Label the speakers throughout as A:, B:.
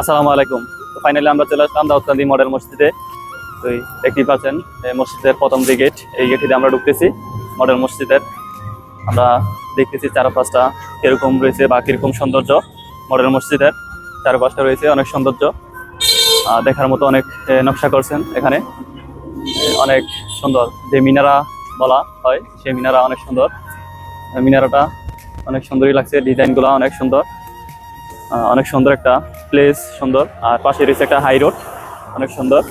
A: আসসালামু আলাইকুম। তো ফাইনালি আমরা চলে আসলাম দাউদকান্দি মডেল মসজিদে। তো দেখতেই পাচ্ছেন মসজিদের প্রথম যে গেট এই গেটে আমরা ঢুকতেছি মডেল মসজিদের। আমরা দেখতেছি চারপাশটা কীরকম রয়েছে বা কীরকম সৌন্দর্য মডেল মসজিদের। চারপাশটা রয়েছে অনেক সৌন্দর্য। দেখার মতো অনেক নকশা করছেন এখানে। অনেক সুন্দর। যে মিনারা বলা হয়, সেই মিনারা অনেক সুন্দর। মিনারাটা অনেক সুন্দরই লাগছে, ডিজাইনগুলো অনেক সুন্দর। অনেক সুন্দর একটা প্লেস সুন্দর। আর পাশে রয়েছে একটা হাই রোড অনেক সুন্দর।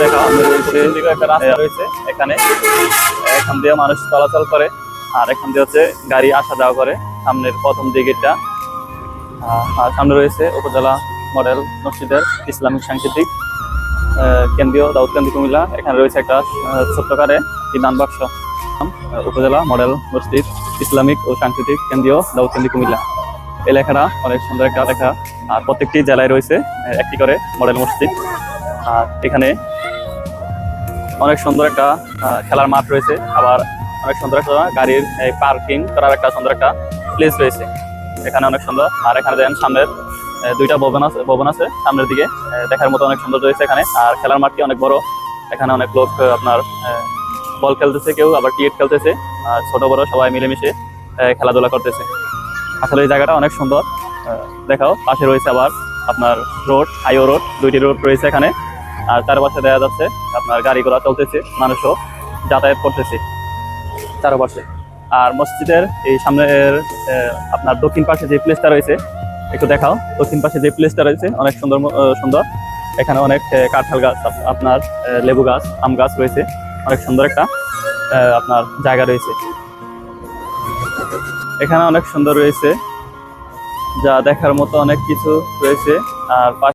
A: দেখা রয়েছে এখানে। এখান দিয়ে মানুষ চলাচল করে আর এখান দিয়ে হচ্ছে গাড়ি আসা যাওয়া করে সামনের প্রথম আর সামনে রয়েছে উপজেলা মডেল মসজিদের ইসলামিক সাংস্কৃতিক কেন্দ্রীয় দাউদকান্দি কুমিল্লা। এখানে রয়েছে একটা আহ, ছোট্টকারে বিধান বাক্স। উপজেলা মডেল মসজিদ, ইসলামিক ও সাংস্কৃতিক কেন্দ্রীয় দাউদকান্দি কুমিল্লা। এই লেখাটা অনেক সুন্দর একটা লেখা। আর প্রত্যেকটি জেলায় রয়েছে একটি করে মডেল মসজিদ। আর এখানে অনেক সুন্দর একটা খেলার মাঠ রয়েছে। আবার অনেক সুন্দর একটা গাড়ির পার্কিং করার একটা সুন্দর একটা প্লেস রয়েছে। এখানে অনেক সুন্দর। আর এখানে দেখেন সামনের দুইটা ভবন আছে ভবন আছে সামনের দিকে। দেখার মতো অনেক সুন্দর রয়েছে এখানে। আর খেলার মাঠটি অনেক বড়। এখানে অনেক লোক আপনার বল খেলতেছে কেউ, আবার ক্রিকেট খেলতেছে, আর ছোট বড় সবাই মিলেমিশে খেলাধুলা করতেছে। আসলে এই জায়গাটা অনেক সুন্দর। দেখাও, পাশে রয়েছে আবার আপনার রোড হাইও রোড, দুইটি রোড রয়েছে এখানে। আর চারপাশে দেখা যাচ্ছে আপনার গাড়ি ঘোড়া চলতেছে, মানুষও যাতায়াত করতেছে চারপাশে। আর মসজিদের এই সামনের আপনার দক্ষিণ পাশে যে প্লেসটা রয়েছে, একটু দেখাও, দক্ষিণ পাশে যে প্লেসটা রয়েছে, অনেক সুন্দর সুন্দর। এখানে অনেক কাঁঠাল গাছ, আপ- আপনার লেবু গাছ, আম গাছ রয়েছে। অনেক সুন্দর একটা আপনার জায়গা রয়েছে। এখানে অনেক সুন্দর রয়েছে, যা দেখার মতো অনেক কিছু রয়েছে, আর